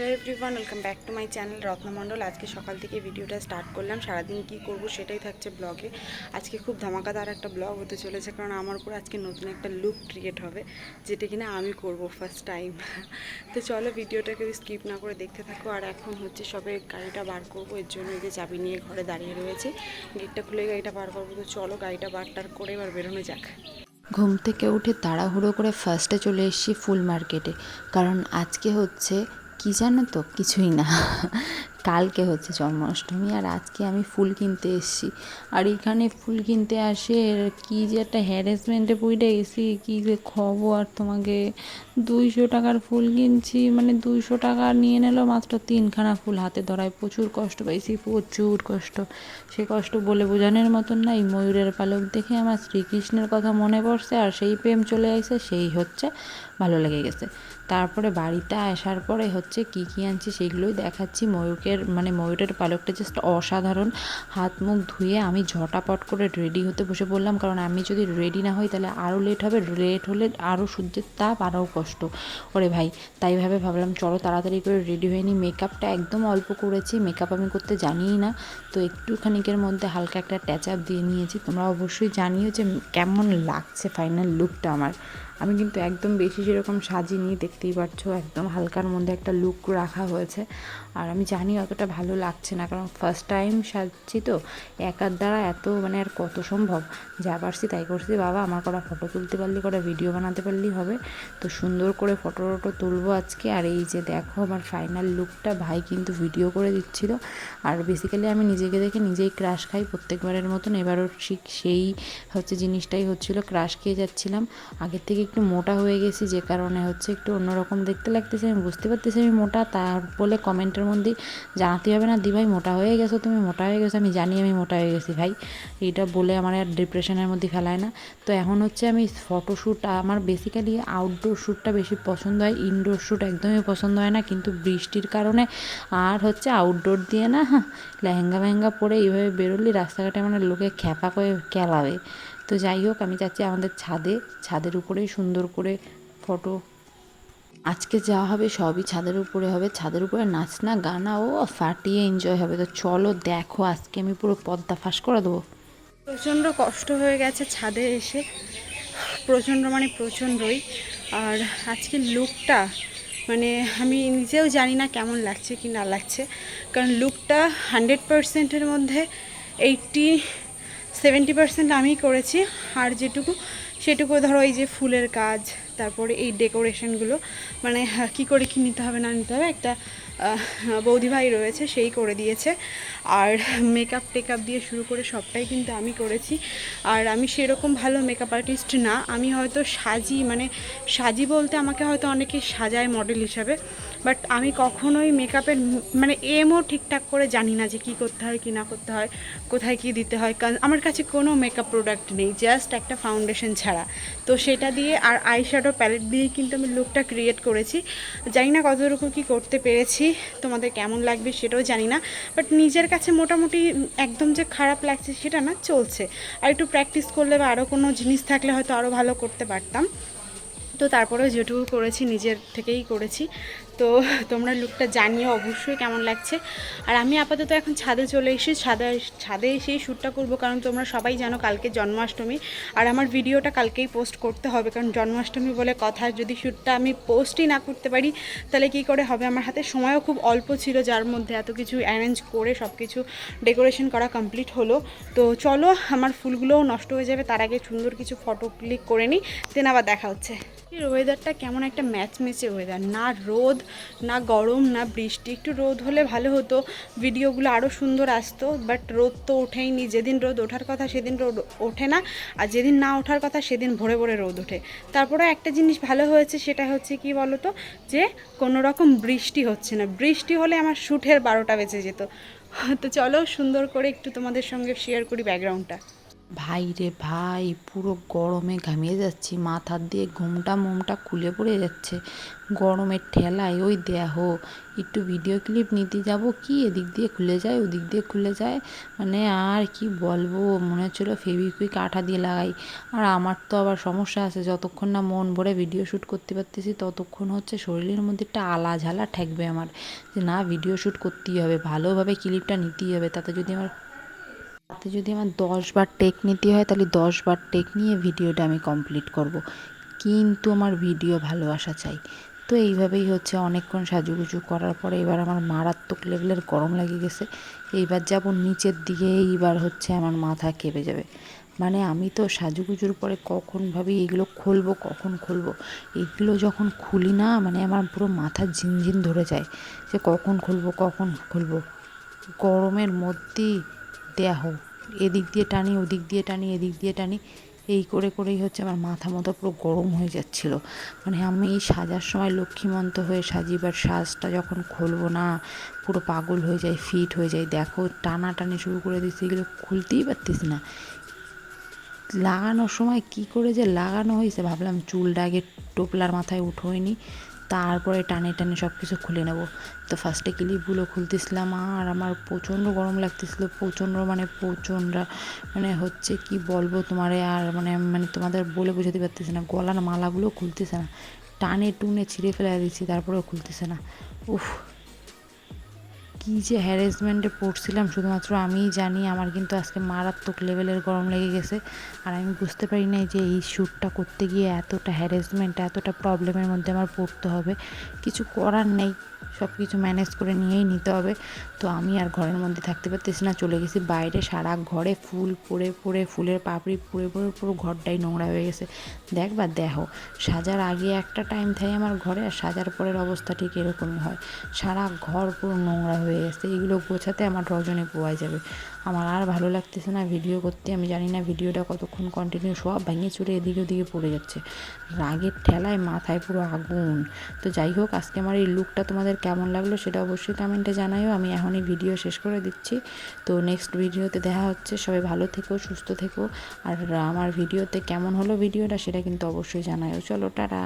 Hello everyone welcome back to my channel Ratna Mondal আজকে সকাল থেকে ভিডিওটা স্টার্ট করলাম। সারাদিন কি করব সেটাই থাকছে ব্লগে আজকে খুব ধামাকাদার একটা ব্লগ হতে চলেছে, কারণ আমার উপর আজকে নতুন একটা লুক ক্রিয়েট হবে, যেটা কিনা আমি করব ফার্স্ট টাইম তো চলো ভিডিওটাকে স্কিপ না করে দেখতে থাকো। আর এখন হচ্ছে সবে গাড়িটা বার করব, এর জন্য যে চাবি নিয়ে ঘরে দাঁড়িয়ে রয়েছে। গেটটা খুলে গাড়িটা বার করব, তো চলো গাড়িটা বারটার করে এবার বেরোনো যাক। ঘুম থেকে উঠে তাড়াহুড়ো করে ফার্স্টে চলে এসেছি ফুল মার্কেটে কারণ আজকে হচ্ছে কি জানো তো? কিছুই না। কালকে হচ্ছে জন্মাষ্টমী আর আজকে আমি ফুল কিনতে এসেছি। আর এখানে ফুল কিনতে আসে কি যে একটা হ্যারাসমেন্টে পড়ে গেছি, কি যে খবর? তোমাকে দুইশো টাকার ফুল কিনছি মানে দুইশো টাকা নিয়ে নিল, মাত্র তিনখানা ফুল হাতে ধরায়। প্রচুর কষ্ট পাইছি, প্রচুর কষ্ট। সে কষ্ট বলে বোঝানোর মতন না, এই ময়ূরের পালক দেখে আমার শ্রীকৃষ্ণের কথা মনে পড়ছে আর সেই প্রেম চলে আসে সেই হচ্ছে ভালো লেগে গেছে। তারপরে বাড়িতে আসার পরে হচ্ছে কি কি আনছি সেগুলোই দেখাচ্ছি ময়ূরের মানে ময়ূরের পালকটা জাস্ট অসাধারণ। হাত মুখ ধুয়ে আমি ঝটাপট করে রেডি হতে বসে পড়লাম, কারণ আমি যদি রেডি না হই তাহলে আরও লেট হবে লেট হলে আরও সূর্যের তাপ আরও কষ্ট। ওরে ভাই, তাই ভাবে ভাবলাম, চলো তাড়াতাড়ি করে রেডি হয়ে নিই মেকআপটা একদম অল্প করেছি মেকআপ আমি করতে জানিই না। তো একটুখানিকের মধ্যে হালকা একটা ট্যাচ আপ দিয়ে নিয়েছি। তোমরা অবশ্যই জানিও যে কেমন লাগছে ফাইনাল লুকটা আমার। আমি কিন্তু একদম বেশি সেরকম সাজিনি, দেখতেই পাচ্ছ, একদম হালকার মধ্যে একটা লুক রাখা হয়েছে। আর আমি জানি অতটা ভালো লাগছে না, কারণ ফার্স্ট টাইম সাজছি তো, একার দ্বারা এত মানে আর কত সম্ভব? যা পারছি তাই করছি, বাবা, আমার কটা ফটো তুলতে পারলি, কটা ভিডিও বানাতে পারলেই হবে। তো সুন্দর করে ফটো টটো তুলবো আজকে, আর এই যে দেখো আমার ফাইনাল লুকটা ভাই কিন্তু ভিডিও করে দিচ্ছিল। আর বেসিক্যালি আমি নিজেকে দেখে নিজেই ক্রাশ খাই প্রত্যেকবারের মতন, এবারও ঠিক সেই হচ্ছে জিনিসটাই হচ্ছিল ক্রাশ খেয়ে যাচ্ছিলাম। আগের থেকে একটু মোটা হয়ে গেছি যে কারণে হচ্ছে একটু অন্যরকম দেখতে লাগতেছে আমি বুঝতে পারতেছি আমি মোটা তার বলে কমেন্টের মধ্যেই জানাতে হবে না দি ভাই মোটা হয়ে গেছো তুমি মোটা হয়ে গেছো আমি জানি আমি মোটা হয়ে গেছি ভাই। এটা বলে আমার আর ডিপ্রেশনের মধ্যে ফেলায় না। তো এখন হচ্ছে আমি ফটোশ্যুট আমার বেসিক্যালি আউটডোর শ্যুটটা বেশি পছন্দ হয় ইনডোর শ্যুট একদমই পছন্দ হয় না কিন্তু বৃষ্টির কারণে আর হচ্ছে আউটডোর দিয়ে না হ্যাঁ, লেহেঙ্গা মেহেঙ্গা পরে এইভাবে বেরোলি রাস্তাঘাটে মানে লোকে খ্যাপা করে কেলাবে। তো যাই হোক, আমি চাচ্ছি আমাদের ছাদে। ছাদের উপরেই সুন্দর করে ফটো আজকে যা হবে সবই ছাদের উপরে হবে। ছাদের উপরে নাচ না গানা, ও ফাটিয়ে এনজয় হবে। তো চলো দেখো, আজকে আমি পুরো পদ্মা ফাঁস করে দেবো। প্রচণ্ড কষ্ট হয়ে গেছে ছাদে এসে। প্রচণ্ড মানে প্রচণ্ডই। আর আজকে লুকটা মানে আমি নিজেও জানি না কেমন লাগছে কি না লাগছে। কারণ লুকটা হান্ড্রেড পারসেন্টের মধ্যে এইটটি সেভেন্টি পার্সেন্ট আমি করেছি আর যেটুকু সেটুকু ধরো এই যে ফুলের কাজ তারপরে এই ডেকোরেশনগুলো মানে কি করে কি নিতে হবে না নিতে হবে একটা আহ, বৌদি ভাই রয়েছে সেই করে দিয়েছে। আর মেকআপ টেকআপ দিয়ে শুরু করে সবটাই কিন্তু আমি করেছি। আর আমি সেরকম ভালো মেকআপ আর্টিস্ট না। আমি হয়তো সাজি মানে সাজি বলতে আমাকে হয়তো অনেকে সাজায় মডেল হিসাবে বাট আমি কখনোই মেকআপের মানে এমও ঠিকঠাক করে জানি না যে কী করতে হয় কী না করতে হয় কোথায় কী দিতে হয়। আমার কাছে কোনো মেকআপ প্রোডাক্ট নেই জাস্ট একটা ফাউন্ডেশন ছাড়া। তো সেটা দিয়ে আর আই শ্যাডো প্যালেট দিয়েই কিন্তু আমি লুকটা ক্রিয়েট করেছি। জানি না কতটুকু কী করতে পেরেছি, তোমাদের কেমন লাগবে সেটাও জানি না। বাট নিজের কাছে মোটামুটি একদম যে খারাপ লাগছে সেটা না, চলছে। আর একটু প্র্যাকটিস করলে বা আরও কোনো জিনিস থাকলে হয়তো আরও ভালো করতে পারতাম। তো তারপরেও যেটুকু করেছি নিজের থেকেই করেছি। তো তোমরা লুকটা জানিও অবশ্যই কেমন লাগছে। আর আমি আপাতত এখন ছাদে চলে এসে ছাদে ছাদে এসেই শ্যুটটা করব কারণ তোমরা সবাই জানো কালকে জন্মাষ্টমী। আর আমার ভিডিওটা কালকেই পোস্ট করতে হবে কারণ জন্মাষ্টমী বলে কথা যদি শ্যুটটা আমি পোস্টই না করতে পারি, তাহলে কি করে হবে? আমার হাতে সময়ও খুব অল্প ছিল, যার মধ্যে এত কিছু অ্যারেঞ্জ করে সব কিছু ডেকোরেশন করা কমপ্লিট হলো। তো চলো, আমার ফুলগুলোও নষ্ট হয়ে যাবে, তার আগে সুন্দর কিছু ফটো ক্লিক করে নিই দেন আবার দেখা হচ্ছে। ওয়েদারটা কেমন একটা ম্যাচ ম্যাচে ওয়েদার না রোদ, না গরম, না বৃষ্টি। একটু রোদ হলে ভালো হতো। ভিডিওগুলো আরও সুন্দর আসতো বাট রোদ তো ওঠেইনি। যেদিন রোদ ওঠার কথা সেদিন রোদ ওঠে না, আর যেদিন না ওঠার কথা সেদিন ভোরে ভোরে রোদ ওঠে। তারপরে একটা জিনিস ভালো হয়েছে, সেটা হচ্ছে কি বলতো? যে কোনো রকম বৃষ্টি হচ্ছে না। বৃষ্টি হলে আমার শ্যুটের বারোটা বেজে যেত। তো চলো সুন্দর করে একটু তোমাদের সঙ্গে শেয়ার করি ব্যাকগ্রাউন্ডটা ভাই রে ভাই, পুরো গরমে ঘামিয়ে যাচ্ছি, মাথার দিয়ে ঘুমটা মুমটা খুলে পড়ে যাচ্ছে। গরমের ঠেলায়, ওই দেহ একটু ভিডিও ক্লিপ নিতে যাব কি? এদিক দিয়ে খুলে যায়, ওদিক দিয়ে খুলে যায়? মানে আর কি বলব, মনে হচ্ছিল ফেবিকুইক আঠা দিয়ে লাগাই। আর আমার তো আবার সমস্যা আছে, যতক্ষণ না মন ভরে ভিডিও শ্যুট করতে পারতেছি, ততক্ষণ হচ্ছে শরীরের মধ্যে একটা আলা ঝালা ঠেকবে আমার। যে না ভিডিও শ্যুট করতেই হবে, ভালোভাবে ক্লিপটা নিতেই হবে, তাতে যদি আমার তাতে যদি আমার দশ বার টেক নিতে হয়, তাহলে দশ বার টেক নিয়ে ভিডিওটা আমি কমপ্লিট করব। কিন্তু আমার ভিডিও ভালোবাসা চাই। তো এইভাবেই হচ্ছে অনেকক্ষণ সাজুগুজু করার পরে এবার আমার মারাত্মক লেভেলের গরম লেগে গেছে। এইবার যাব নিচের দিকে, এইবার হচ্ছে আমার মাথা কেঁপে যাবে। মানে আমি তো সাজুগুজুর পরে কখন ভাবি এগুলো খুলবো, কখন খুলবো? এগুলো যখন খুলি না মানে আমার পুরো মাথা ঝিনঝিন ধরে যায়। যে কখন খুলবো কখন খুলবো? গরমের মধ্যেই দেহ এদিক দিয়ে টানি, ওদিক দিয়ে টানি, এদিক দিয়ে টানি, এই করে করেই হচ্ছে আমার মাথা মতো পুরো গরম হয়ে যাচ্ছিল। মানে আমি এই সাজার সময় লক্ষ্মীমন্ত হয়ে সাজিবার সাজটা যখন খুলবো না, পুরো পাগল হয়ে যায় ফিট হয়ে যায় দেখো টানা টানি শুরু করে দিচ্ছি, এগুলো খুলতেই পারতেছি না। লাগানোর সময় কি করে যে লাগানো হয়েছে, ভাবলাম চুলটা আগে টোপলার মাথায় উঠোয়নি তারপরে টানে টানে সব কিছু খুলে নেব। তো ফার্স্টে ক্লিপগুলো খুলতেছিলাম, আর আমার প্রচণ্ড গরম লাগতেছিল, প্রচণ্ড মানে প্রচণ্ড মানে হচ্ছে কি বলব তোমারে, আর মানে মানে তোমাদের বলে বোঝাতে পারতেছে না, গলার মালাগুলো খুলতেছে না। টানে টুনে ছিঁড়ে ফেলে দিচ্ছি তারপরেও খুলতেছে না। উফ কী যে হ্যারাসমেন্টে পড়ছিলাম, শুধুমাত্র আমিই জানি, আমার কিন্তু আজকে মারাত্মক লেভেলের গরম লেগে গেছে। আর আমি বুঝতে পারি নাই যে এই শ্যুটটা করতে গিয়ে এতটা হ্যারাসমেন্ট এতটা প্রবলেমের মধ্যে আমার পড়তে হবে। কিছু করার নেই। সব কিছু ম্যানেজ করে নিয়েই নিতে হবে। তো আমি আর ঘরের মধ্যে থাকতে পারতেছি না, চলে গেছি বাইরে সারা ঘরে ফুল পড়ে পড়ে ফুলের পাপড়ি পড়ে পড়ে পুরো ঘরটাই নোংরা হয়ে গেছে। দেখ বা দেখো, সাজার আগে একটা টাইম থাকে আমার ঘরে আর সাজার পরের অবস্থা ঠিক এরকমই হয়। সারা ঘর পুরো নোংরা হয়ে গেছে, এগুলো গোছাতে আমার রজনে পোয়াই যাবে। আমার আর ভালো লাগতেছে না ভিডিও করতে, আমি জানি না ভিডিওটা কতক্ষণ কন্টিনিউ সব ভেঙে চুরে এদিকে ওদিকে পড়ে যাচ্ছে। রাগের ঠেলায় মাথায় পুরো আগুন। তো যাই হোক, আজকে আমার এই লুকটা তোমাদের কেমন লাগল সেটা অবশ্যই কমেন্টে জানাইও। আমি এখনই ভিডিও শেষ করে দিচ্ছি। তো নেক্সট ভিডিওতে দেখা হচ্ছে। সবাই ভালো থেকো, সুস্থ থেকো। আর আমার ভিডিওতে কেমন হলো ভিডিওটা সেটা কিন্তু অবশ্যই জানাইও। চলো, টাটা।